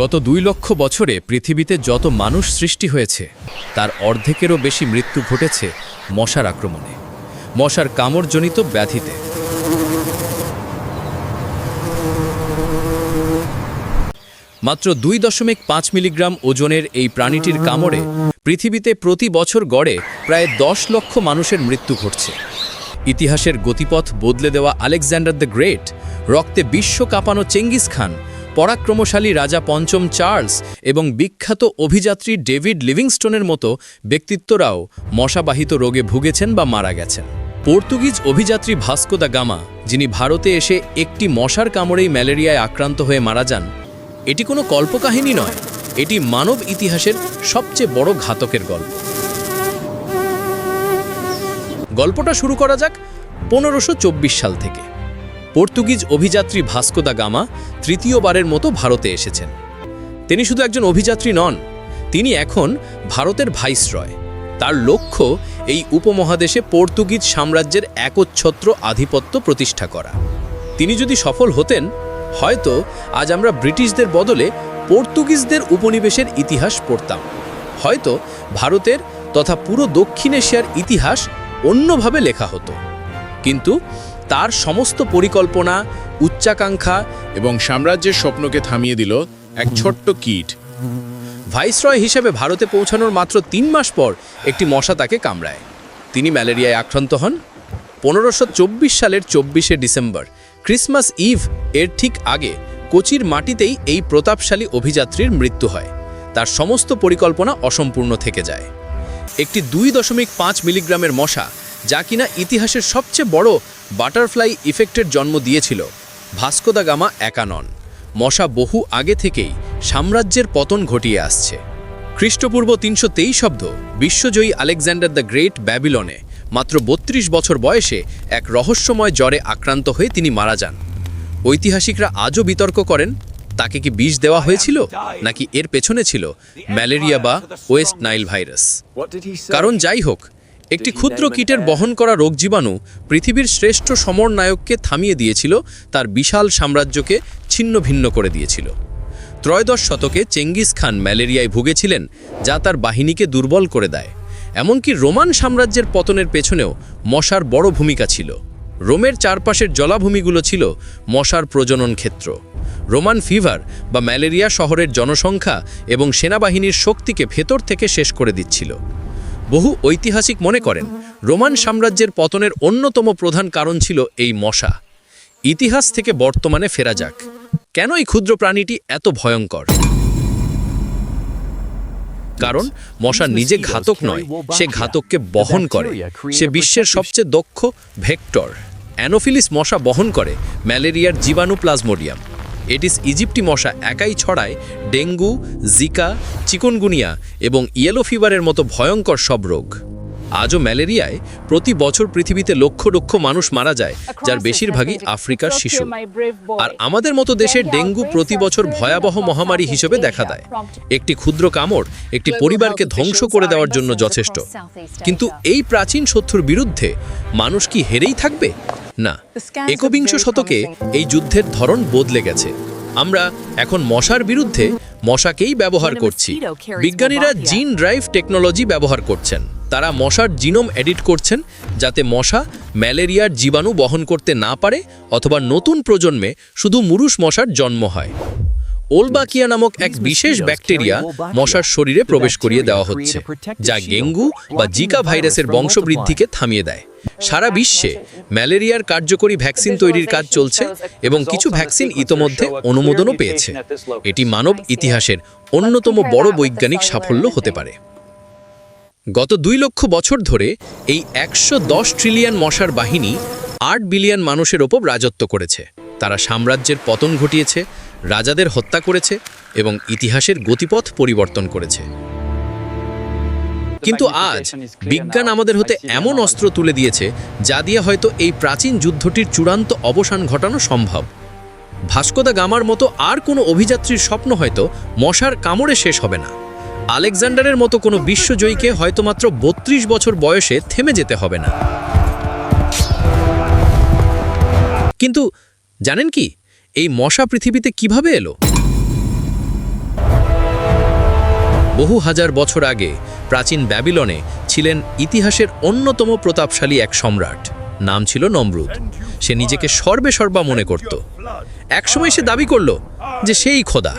গত দুই লক্ষ বছরে পৃথিবীতে যত মানুষ সৃষ্টি হয়েছে, তার অর্ধেকেরও বেশি মৃত্যু ঘটেছে মশার আক্রমণে। মশার কামড়জনিত ব্যাধিতে। মাত্র দুই দশমিক পাঁচ মিলিগ্রাম ওজনের এই প্রাণীটির কামড়ে পৃথিবীতে প্রতি বছর গড়ে প্রায় দশ লক্ষ মানুষের মৃত্যু ঘটছে। ইতিহাসের গতিপথ বদলে দেওয়া আলেকজান্ডার দ্য গ্রেট, রক্তে বিশ্ব কাঁপানো চেঙ্গিস খান পরাক্রমশালী রাজা পঞ্চম চার্লস এবং বিখ্যাত অভিযাত্রী ডেভিড লিভিংস্টোনের মতো ব্যক্তিত্বরাও মশাবাহিত রোগে ভুগেছেন বা মারা গেছেন। পর্তুগিজ অভিযাত্রী ভাস্কো দা গামা, যিনি ভারতে এসে একটি মশার কামড়েই ম্যালেরিয়ায় আক্রান্ত হয়ে মারা যান, এটি কোনো কল্পকাহিনী নয়, এটি মানব ইতিহাসের সবচেয়ে বড় ঘাতকের গল্প। গল্পটা শুরু করা যাক পনেরোশো সাল থেকে। পর্তুগিজ অভিযাত্রী ভাস্কো দা গামা তৃতীয়বারের মতো ভারতে এসেছেন। তিনি শুধু একজন অভিযাত্রী নন, তিনি এখন ভারতের ভাইসরয়। তার লক্ষ্য এই উপমহাদেশে পর্তুগিজ সাম্রাজ্যের একচ্ছত্র আধিপত্য প্রতিষ্ঠা করা। তিনি যদি সফল হতেন, হয়তো আজ আমরা ব্রিটিশদের বদলে পর্তুগিজদের উপনিবেশের ইতিহাস পড়তাম। হয়তো ভারতের তথা পুরো দক্ষিণ এশিয়ার ইতিহাস অন্যভাবে লেখা হতো। কিন্তু তার সমস্ত পরিকল্পনা, উচ্চাকাঙ্ক্ষা এবং সাম্রাজ্যের স্বপ্নকে থামিয়ে দিল এক ছোট্ট কীট। ভাইসরয় হিসেবে ভারতে পৌঁছানোর মাত্র তিন মাস পর একটি মশা তাকে কামড়ায়। তিনি ম্যালেরিয়ায় আক্রান্ত হন। পনেরোশো সালের চব্বিশে ডিসেম্বর, ক্রিসমাস ইভ এর ঠিক আগে কোচির মাটিতেই এই প্রতাপশালী অভিযাত্রীর মৃত্যু হয়। তার সমস্ত পরিকল্পনা অসম্পূর্ণ থেকে যায়। একটি দুই দশমিক পাঁচ মিলিগ্রামের মশা, যা কিনা ইতিহাসের সবচেয়ে বড় বাটারফ্লাই ইফেক্টের জন্ম দিয়েছিল। ভাস্কোদা গামা একা নন। মশা বহু আগে থেকেই সাম্রাজ্যের পতন ঘটিয়ে আসছে। খ্রিস্টপূর্ব তিনশো তেইশ শব্দ বিশ্বজয়ী আলেকজান্ডার দ্য গ্রেট ব্যাবিলনে মাত্র বত্রিশ বছর বয়সে এক রহস্যময় জ্বরে আক্রান্ত হয়ে তিনি মারা যান। ঐতিহাসিকরা আজও বিতর্ক করেন, তাকে কি বিষ দেওয়া হয়েছিল, নাকি এর পেছনে ছিল ম্যালেরিয়া বা ওয়েস্ট নাইল ভাইরাস। কারণ যাই হোক একটি ক্ষুদ্র কীটের বহন করা রোগ জীবাণু পৃথিবীর শ্রেষ্ঠ সমরনায়ককে থামিয়ে দিয়েছিল, তার বিশাল সাম্রাজ্যকে ছিন্ন ভিন্ন করে দিয়েছিল। ত্রয়োদশ শতকে চেঙ্গিস খান ম্যালেরিয়ায় ভুগেছিলেন, যা তার বাহিনীকে দুর্বল করে দেয়। এমনকি রোমান সাম্রাজ্যের পতনের পেছনেও মশার বড় ভূমিকা ছিল। রোমের চারপাশের জলাভূমিগুলো ছিল মশার প্রজনন ক্ষেত্র। রোমান ফিভার বা ম্যালেরিয়া শহরের জনসংখ্যা এবং সেনাবাহিনীর শক্তিকে ভেতর থেকে শেষ করে দিচ্ছিল। বহু ঐতিহাসিক মনে করেন, রোমান সাম্রাজ্যের পতনের অন্যতম প্রধান কারণ ছিল এই মশা। ইতিহাস থেকে বর্তমানে ফেরা যাক। কেন এই ক্ষুদ্র প্রাণীটি এত ভয়ঙ্কর? কারণ, মশা নিজে ঘাতক নয়, সে ঘাতককে বহন করে। সে বিশ্বের সবচেয়ে দক্ষ ভেক্টর। অ্যানোফিলিস মশা বহন করে ম্যালেরিয়ার জীবাণু প্লাজমোডিয়াম। এডিস ইজিপ্টি মশা একাই ছড়ায় ডেঙ্গু জিকা চিকনগুনিয়া এবং ইয়েলো ফিভারের মতো ভয়ঙ্কর সব রোগ। আজও ম্যালেরিয়ায় প্রতি বছর পৃথিবীতে লক্ষ লক্ষ মানুষ মারা যায় যার বেশিরভাগই আফ্রিকার শিশু। আর আমাদের মতো দেশে ডেঙ্গু প্রতি বছর ভয়াবহ মহামারী হিসেবে দেখা দেয়। একটি ক্ষুদ্র কামড় একটি পরিবারকে ধ্বংস করে দেওয়ার জন্য যথেষ্ট। কিন্তু এই প্রাচীন শত্রুর বিরুদ্ধে মানুষ কি হেরেই থাকবে? না একবিংশ শতকে এই যুদ্ধের ধরন বদলে গেছে। আমরা এখন মশার বিরুদ্ধে মশাকেই ব্যবহার করছি। বিজ্ঞানীরা জিন ড্রাইভ টেকনোলজি ব্যবহার করছেন। তারা মশার জিনোম এডিট করছেন যাতে মশা ম্যালেরিয়ার জীবাণু বহন করতে না পারে অথবা নতুন প্রজন্মে শুধু মুরুষ মশার জন্ম হয়। ওলবাকিয়া নামক এক বিশেষ ব্যাকটেরিয়া মশার শরীরে প্রবেশ করিয়ে দেওয়া হচ্ছে যা ডেঙ্গু বা জিকা ভাইরাসের বংশবৃদ্ধিকে থামিয়ে দেয়। সারা বিশ্বে ম্যালেরিয়ার কার্যকরী ভ্যাকসিন তৈরির কাজ চলছে এবং কিছু ভ্যাকসিন ইতোমধ্যে অনুমোদনও পেয়েছে। এটি মানব ইতিহাসের অন্যতম বড় বৈজ্ঞানিক সাফল্য হতে পারে। গত দুই লক্ষ বছর ধরে এই একশো দশ ট্রিলিয়ন মশার বাহিনী আট বিলিয়ন মানুষের ওপর রাজত্ব করেছে। তারা সাম্রাজ্যের পতন ঘটিয়েছে রাজাদের হত্যা করেছে এবং ইতিহাসের গতিপথ পরিবর্তন করেছে। কিন্তু আজ বিজ্ঞান আমাদের হতে এমন অস্ত্র তুলে দিয়েছে যা দিয়ে হয়তো এই প্রাচীন যুদ্ধটির চূড়ান্ত অবসান ঘটানো সম্ভব। ভাস্কোদা গামার মতো আর কোনো অভিযাত্রীর স্বপ্ন হয়তো মশার কামড়ে শেষ হবে না। আলেকজান্ডারের মতো কোনো বিশ্বজয়ীকে হয়তো মাত্র বত্রিশ বছর বয়সে থেমে যেতে হবে না। কিন্তু জানেন কি? এই মশা পৃথিবীতে কীভাবে এলো? বহু হাজার বছর আগে প্রাচীন ব্যাবিলনে ছিলেন ইতিহাসের অন্যতম প্রতাপশালী এক সম্রাট। নাম ছিল নমরুদ। সে নিজেকে সর্বে সর্বা মনে করত। একসময় সে দাবি করল যে সেই খোদা।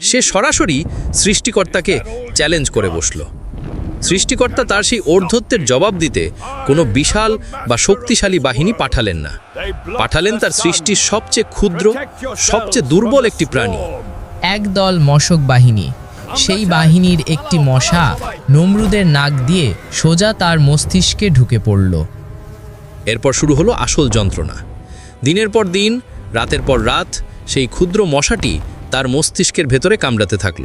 সে সরাসরি সৃষ্টিকর্তাকে চ্যালেঞ্জ করে বসল। সৃষ্টিকর্তা তার সেই ঔর্ধত্যের জবাব দিতে কোনো বিশাল বা শক্তিশালী বাহিনী পাঠালেন না। পাঠালেন তার সৃষ্টির সবচেয়ে ক্ষুদ্র সবচেয়ে দুর্বল একটি প্রাণী। একদল মশক বাহিনী। সেই বাহিনীর একটি মশা নমরুদের নাক দিয়ে সোজা তার মস্তিষ্কে ঢুকে পড়ল। এরপর শুরু হলো আসল যন্ত্রণা। দিনের পর দিন রাতের পর রাত সেই ক্ষুদ্র মশাটি তার মস্তিষ্কের ভেতরে কামড়াতে থাকল।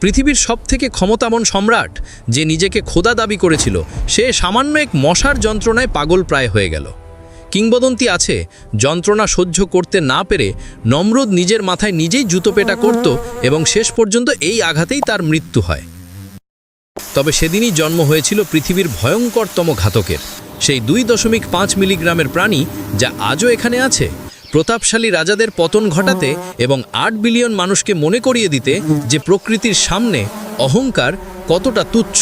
পৃথিবীর সবথেকে ক্ষমতামন সম্রাট যে নিজেকে খোদা দাবি করেছিল, সে সামান্য এক মশার যন্ত্রণায় পাগল প্রায় হয়ে গেল। কিংবদন্তি আছে, যন্ত্রণা সহ্য করতে না পেরে নমরুদ নিজের মাথায় নিজেই জুতো পেটা করত এবং শেষ পর্যন্ত এই আঘাতেই তার মৃত্যু হয়। তবে সেদিনই জন্ম হয়েছিল পৃথিবীর ভয়ঙ্করতম ঘাতকের। সেই দুই দশমিক পাঁচ মিলিগ্রামের প্রাণী যা আজও এখানে আছে প্রতাপশালী রাজাদের পতন ঘটাতে এবং আট বিলিয়ন মানুষকে মনে করিয়ে দিতে যে প্রকৃতির সামনে অহংকার কতটা তুচ্ছ।